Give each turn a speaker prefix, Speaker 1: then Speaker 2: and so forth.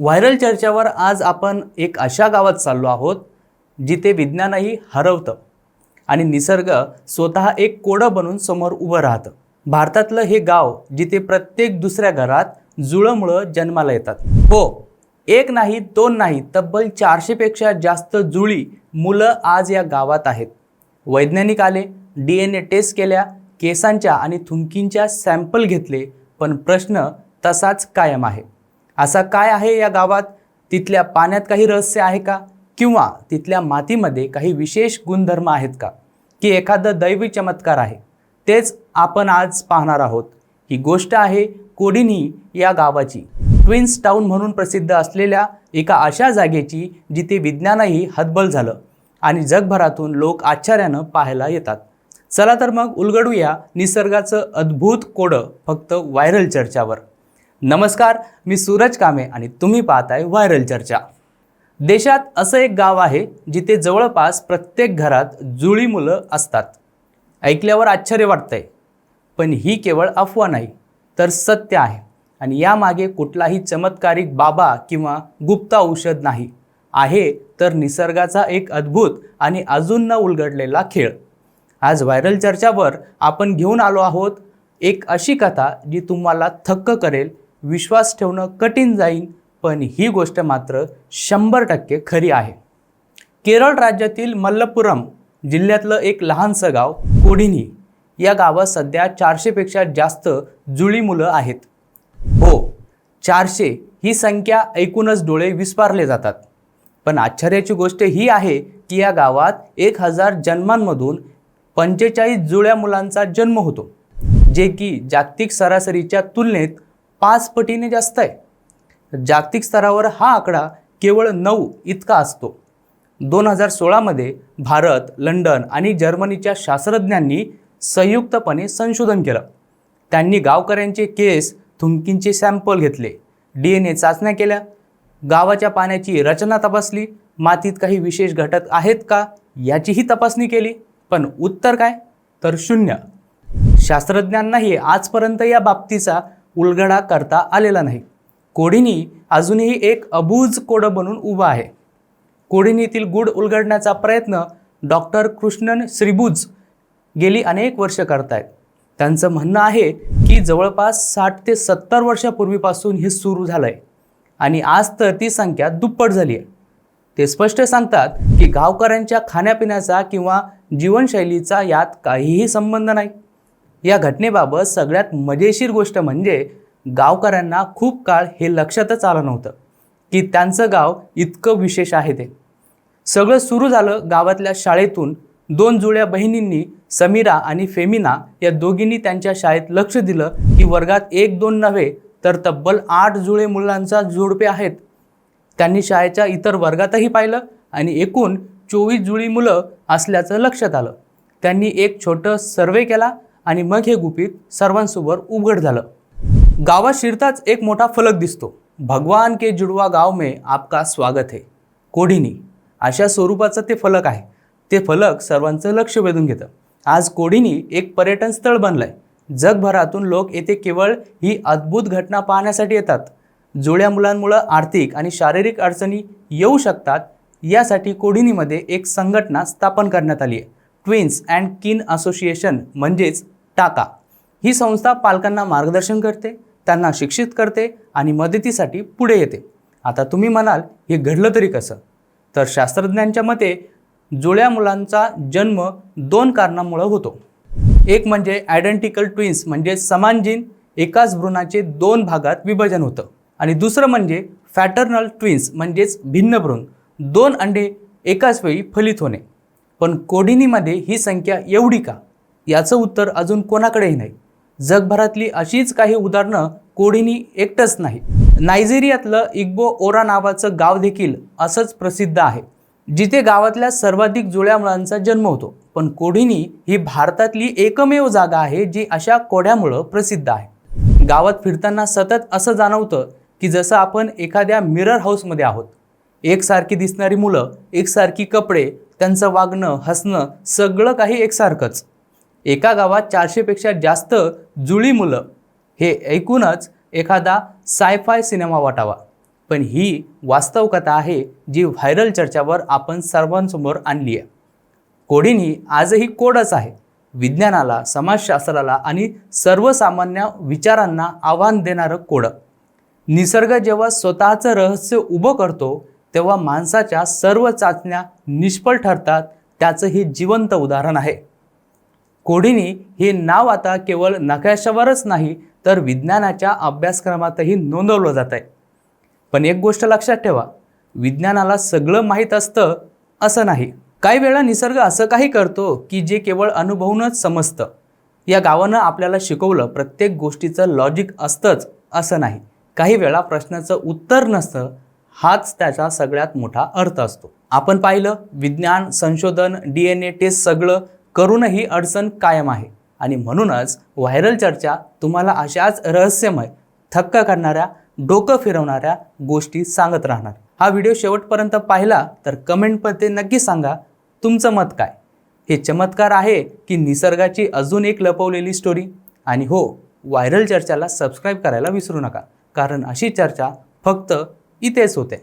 Speaker 1: Viral चर्चावर आज आपण एक अशा गावात चाललो आहोत जिथे विज्ञानही हरवतं आणि निसर्ग स्वतः एक कोडं बनून समोर उभं राहतं. भारतातलं हे गाव जिथे प्रत्येक दुसऱ्या घरात जुळंमुळं जन्माला येतात. हो एक नाही दोन नाही तब्बल चारशेपेक्षा जास्त जुळी मुलं आज या गावात आहेत. वैज्ञानिक आले डी एन ए टेस्ट केल्या केसांच्या आणि थुंकींच्या सॅम्पल घेतले पण प्रश्न तसाच कायम आहे. असा काय आहे या गावात? तिथल्या पाण्यात काही रहस्य आहे का? किंवा तिथल्या मातीमध्ये काही विशेष गुणधर्म आहेत का? की एखादं दैवी चमत्कार आहे. तेच आपण आज पाहणार आहोत. ही गोष्ट आहे कोडिनी या गावाची. ट्विन्स टाऊन म्हणून प्रसिद्ध असलेल्या एका अशा जागेची जिथे विज्ञानही हतबल झालं आणि जगभरातून लोक आश्चर्यानं पाहायला येतात. चला तर मग उलगडूया निसर्गाचं अद्भुत कोडं फक्त व्हायरल चर्चावर. नमस्कार मी सूरज कामे आणि तुम्ही पाहताय व्हायरल चर्चा. देशात असं एक गाव आहे जिथे जवळपास प्रत्येक घरात जुळी मुलं असतात. ऐकल्यावर आश्चर्य वाटतंय पण ही केवळ अफवा नाही तर सत्य आहे. आणि यामागे कुठलाही चमत्कारिक बाबा किंवा गुप्त औषध नाही. आहे तर निसर्गाचा एक अद्भुत आणि अजून न उलगडलेला खेळ. आज व्हायरल चर्चावर आपण घेऊन आलो आहोत एक अशी कथा जी तुम्हाला थक्क करेल विश्वास ठेवणं कठीण जाईल पण ही गोष्ट मात्र शंभर टक्के खरी आहे. केरळ राज्यातील मल्लपुरम जिल्ह्यातलं एक लहानसं गाव कोडिनी या गावात सध्या चारशेपेक्षा जास्त जुळी मुलं आहेत. हो चारशे ही संख्या ऐकूनच डोळे विस्पारले जातात. पण आश्चर्याची गोष्ट ही आहे की या गावात एक हजार जन्मांमधून पंचेचाळीस जुळ्या मुलांचा जन्म होतो जे की जागतिक सरासरीच्या तुलनेत पाच पटीने जास्त आहे. जागतिक स्तरावर हा आकडा केवळ नऊ इतका असतो. दोन हजार सोळामध्ये भारत लंडन आणि जर्मनीच्या शास्त्रज्ञांनी संयुक्तपणे संशोधन केलं. त्यांनी गावकऱ्यांचे केस थुंकींचे सॅम्पल घेतले. डी एन ए चाचण्या केल्या. गावाच्या पाण्याची रचना तपासली. मातीत काही विशेष घटक आहेत का याचीही तपासणी केली. पण उत्तर काय? तर शून्य. शास्त्रज्ञांनाही आजपर्यंत या बाबतीचा उलगडा करता आलेला नाही. कोडिनी अजूनही एक अबूज कोडं बनून उभा आहे. कोडिनीतील गुड उलगडण्याचा प्रयत्न डॉक्टर कृष्णन श्रीबुज गेली अनेक वर्ष करतायत. त्यांचं म्हणणं आहे की जवळपास साठ ते सत्तर वर्षापूर्वीपासून हे सुरू झालं आहे आणि आज तर ती संख्या दुप्पट झाली आहे. ते स्पष्ट सांगतात की गावकऱ्यांच्या खाण्यापिण्याचा किंवा जीवनशैलीचा यात काहीही संबंध नाही. या घटनेबाबत सगळ्यात मजेशीर गोष्ट म्हणजे गावकऱ्यांना खूप काळ हे लक्षातच आलं नव्हतं की त्यांचं गाव इतकं विशेष आहे ते. सगळं सुरू झालं गावातल्या शाळेतून. दोन जुळ्या बहिणींनी समीरा आणि फेमिना या दोघींनी त्यांच्या शाळेत लक्ष दिलं की वर्गात एक दोन नव्हे तर तब्बल आठ जुळे मुलांचा जोडपे आहेत. त्यांनी शाळेच्या इतर वर्गातही पाहिलं आणि एकूण चोवीस जुळी मुलं असल्याचं लक्षात आलं. त्यांनी एक छोटं सर्वे केला आणि मग हे गुपित सर्वांसमोर उघड झालं. गावात शिरताच एक मोठा फलक दिसतो. भगवान के जुडवा गाव में आपका स्वागत है. कोढिनी अशा स्वरूपाचं ते फलक आहे. ते फलक सर्वांचं लक्ष वेधून घेतं. आज कोढिनी एक पर्यटन स्थळ बनलंय. जगभरातून लोक येथे केवळ ही अद्भुत घटना पाहण्यासाठी येतात. जुळ्या मुलांमुळं आर्थिक आणि शारीरिक अडचणी येऊ शकतात. यासाठी कोडिनीमध्ये एक संघटना स्थापन करण्यात आली आहे. ट्विन्स अँड किन असोसिएशन म्हणजेच टाका. ही संस्था पालकांना मार्गदर्शन करते त्यांना शिक्षित करते आणि मदतीसाठी पुढे येते. आता तुम्ही म्हणाल हे घडलं तरी कसं? तर शास्त्रज्ञांच्या मते जुळ्या मुलांचा जन्म दोन कारणामुळं होतो. एक म्हणजे आयडेंटिकल ट्विन्स म्हणजे समान जीन एकाच भ्रूणाचे दोन भागात विभाजन होतं. आणि दुसरं म्हणजे फॅटर्नल ट्विन्स म्हणजेच भिन्न भ्रूण दोन अंडे एकाच वेळी फलित होणे. पण कोडिनीमध्ये ही संख्या एवढी का? याचं उत्तर अजून कोणाकडेही नाही. जगभरातली अशीच काही उदाहरणं कोडिनी एकटंच नाही. नायजेरियातलं इग्बो ओरा नावाचं गाव देखील असंच प्रसिद्ध आहे जिथे गावातल्या सर्वाधिक जुळ्या मुलांचा जन्म होतो. पण कोढिनी ही भारतातली एकमेव जागा आहे जी अशा कोड्यामुळं प्रसिद्ध आहे. गावात फिरताना सतत असं जाणवतं की जसं आपण एखाद्या मिरर हाऊसमध्ये आहोत. एकसारखी दिसणारी मुलं एकसारखी कपडे त्यांचं वागणं हसणं सगळं काही एकसारखंच. एका गावात चारशेपेक्षा जास्त जुळी मुलं. हे ऐकूनच एखादा सायफाय सिनेमा वाटावा. पण ही वास्तव कथा आहे जी व्हायरल चर्चावर आपण सर्वांसमोर आणली आहे. कोडीन ही आजही कोडच आहे. विज्ञानाला समाजशास्त्राला आणि सर्वसामान्य विचारांना आव्हान देणारं कोडं. निसर्ग जेव्हा स्वतःचं रहस्य उभं करतो तेव्हा माणसाच्या सर्व चाचण्या निष्फळ ठरतात त्याचं हे जिवंत उदाहरण आहे. कोडिनी हे नाव आता केवळ नकाशावरच नाही तर विज्ञानाच्या अभ्यासक्रमातही नोंदवलं जात आहे. पण एक गोष्ट लक्षात ठेवा विज्ञानाला सगळं माहीत असतं असं नाही. काही वेळा निसर्ग असं काही करतो की जे केवळ अनुभवूनच समजतं. या गावानं आपल्याला शिकवलं प्रत्येक गोष्टीचं लॉजिक असतंच असं नाही. काही वेळा प्रश्नाचं उत्तर नसतं हाच त्याचा सगळ्यात मोठा अर्थ असतो. आपण पाहिलं विज्ञान संशोधन डी एन ए टेस्ट सगळं करूनही अडचण कायम आहे. आणि म्हणूनच व्हायरल चर्चा तुम्हाला अशाच रहस्यमय थक्क करणाऱ्या डोकं फिरवणाऱ्या गोष्टी सांगत राहणार. हा व्हिडिओ शेवटपर्यंत पाहिला तर कमेंटमध्ये नक्की सांगा तुमचं मत काय? हे चमत्कार आहे की निसर्गाची अजून एक लपवलेली स्टोरी आणि हो व्हायरल चर्चाला सबस्क्राईब करायला विसरू नका कारण अशी चर्चा फक्त इथेच होते.